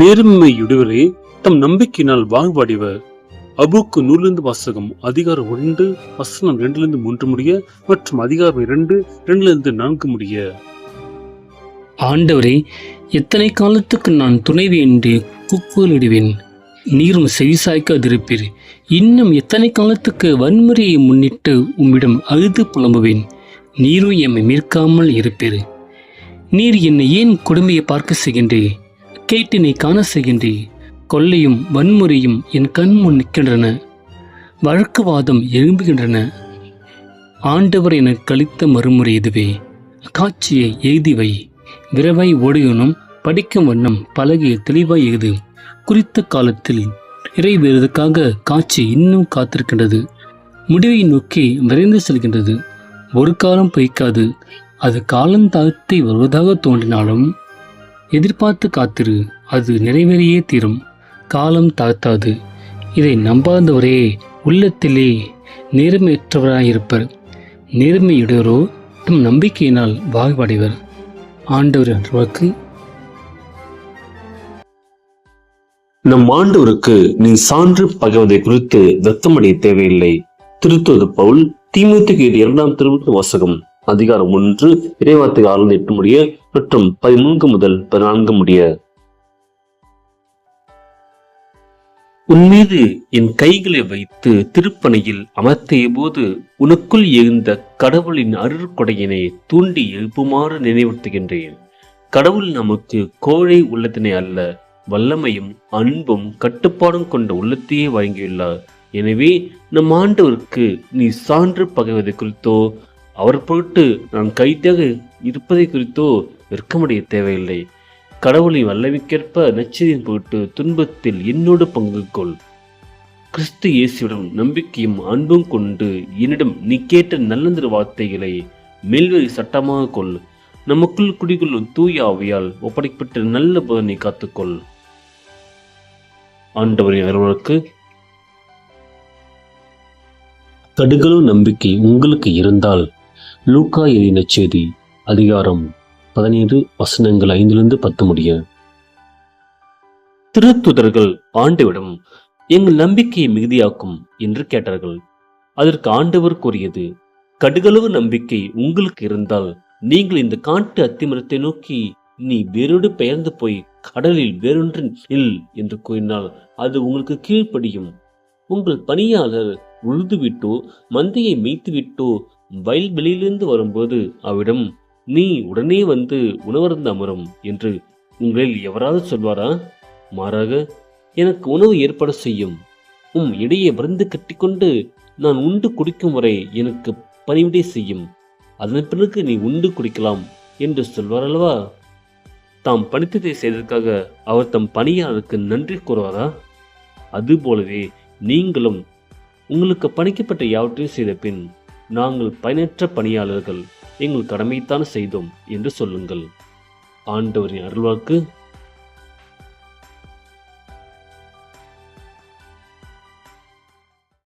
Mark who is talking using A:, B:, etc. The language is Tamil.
A: நேர்மையுடையவரே தம் நம்பிக்கையினால் வாழ்வாடிவர். அபுக்கு நூலிருந்து வாசகம் அதிகாரம் ஒன்று வசனம் ரெண்டுலேருந்து மூன்று முடிய மற்றும் அதிகாரம் இரண்டு ரெண்டுலேருந்து நான்கு முடிய.
B: ஆண்டவரே எத்தனை காலத்துக்கு நான் துணைவி என்று கூக்குரலிடுவேன் நீரும் செவிசாய்க்காதிருப்பீர். இன்னும் எத்தனை காலத்துக்கு வன்முறையை முன்னிட்டு உம்மிடம் அழுது புலம்புவேன். நீரும் எம்மை மீட்காமல் இருப்பீர். நீர் என்னை ஏன் கொடுமையை பார்க்க செய்கின்றே கேட்டினை காண செய்கின்றே. கொள்ளையும் வன்முறையும் என் கண்முன் நிற்கின்றன. வழக்குவாதம் எழும்புகின்றன. ஆண்டவர் என கழித்த மறுமுறை இதுவே. காட்சியை எழுதி வை. விரைவாய் ஓடுகணும் படிக்கும் வண்ணம் பலகைய தெளிவாய் எழுது. குறித்த காலத்தில் நிறைவேறுவதற்காக காட்சி இன்னும் காத்திருக்கின்றது. முடிவை நோக்கி விரைந்து செல்கின்றது. ஒரு காலம் பொய்க்காது. அது காலம் தாழ்த்தி வருவதாக தோன்றினாலும் எதிர்பார்த்து காத்திரு அது நிறைவேறியே தீரும். காலம் தாழ்த்தாது. இதை நம்பாதவரே உள்ளத்திலே நேர்மையற்றவராயிருப்பர். நேர்மையுடையவரோ தம் நம்பிக்கையினால் வாழ்வடைவர். ஆண்டவர் என்றவருக்கு
A: நம் ஆண்டவருக்கு நீ சான்று பகவதை குறித்து வெத்தமடைய தேவையில்லை. திருத்துவது பவுல் தீமுத்துக்கு இரண்டாம் திருமுக வாசகம். அதிகாரம் ஒன்று இறைவார்த்தை ஆறு எட்டு முடிய மற்றும் பதிமூன்று முதல் பதினான்கு முடிய. உன்மீது என் கைகளை வைத்து திருப்பணியில் அமர்த்திய போது உனக்குள் எழுந்த கடவுளின் அருட்கொடையினை தூண்டி எழுப்புமாறு நினைவுறுத்துகின்றேன் கடவுள் நமக்கு கோழை உள்ளத்தினை அல்ல வல்லமையும் அன்பும் கட்டுப்பாடும் கொண்ட உள்ளத்தையே வழங்கியுள்ளார். எனவே நம் ஆண்டவருக்கு நீ சான்று பகைவதை குறித்தோ அவர் பொருட்டு நான் கைதாக இருப்பதை குறித்தோ வெட்கமடைய தேவையில்லை. கடவுளின் வல்லமைக்கேற்ப நச்சரியின் பொருட்டு துன்பத்தில் என்னோடு பங்கு கொள். கிறிஸ்து இயேசுவிடம் நம்பிக்கையும் அன்பும் கொண்டு என்னிடம் நீ கேட்ட நல்லந்திர வார்த்தைகளை மேல்வரி சட்டமாக கொள். நமக்குள் குடிகொள்ளும் தூய ஆவியால் ஒப்படைக்கப்பட்ட நல்ல பதனை காத்துக்கொள். ஆண்டவரின் அருளுக்கு தடுகளும் நம்பிக்கை உங்களுக்கு இருந்தால் லூக்கா எழுதின செய்தி அதிகாரம் பதினேழு வசனங்கள் ஐந்திலிருந்து பத்து முடிய. திருத்துதர்கள் ஆண்டவிடம் எங்கள் நம்பிக்கையை மிகுதியாக்கும் என்று கேட்டார்கள். அதற்கு ஆண்டவர் கூறியது கடுகளவு நம்பிக்கை உங்களுக்கு இருந்தால் நீங்கள் இந்த காட்டு அத்திமரத்தை நோக்கி நீ வேரோடு பெயர்ந்து போய் கடலில் வேறொன்று இல் என்று கூறினால் அது உங்களுக்கு கீழ்ப்படியும். உங்கள் பணியாளர் உழுதுவிட்டோ மந்தையை மேய்த்துவிட்டோ வயல்வெளியிலிருந்து வரும்போது அவிடம் நீ உடனே வந்து உணவருந்து அமரும் என்று உங்களில் எவராவது சொல்வாரா? மாறாக எனக்கு உணவு ஏற்பாடு செய்யும். உம் இடையே விருந்து கட்டிக்கொண்டு நான் உண்டு குடிக்கும் வரை எனக்கு பணிவிடை செய்யும். அதன் பிறகு நீ உண்டு குடிக்கலாம் என்று சொல்வார் அல்லவா தாம் பணித்ததை செய்ததற்காக அவர் தம் பணியாளருக்கு நன்றி கூறுவாரா? அதுபோலவே நீங்களும் உங்களுக்கு பணிக்கப்பட்ட யாவற்றையும் செய்த பின் நாங்கள் பயனற்ற பணியாளர்கள். எங்கள் கடமைத்தான் செய்தோம் என்று சொல்லுங்கள். ஆண்டவரின் அருள்வாக்கு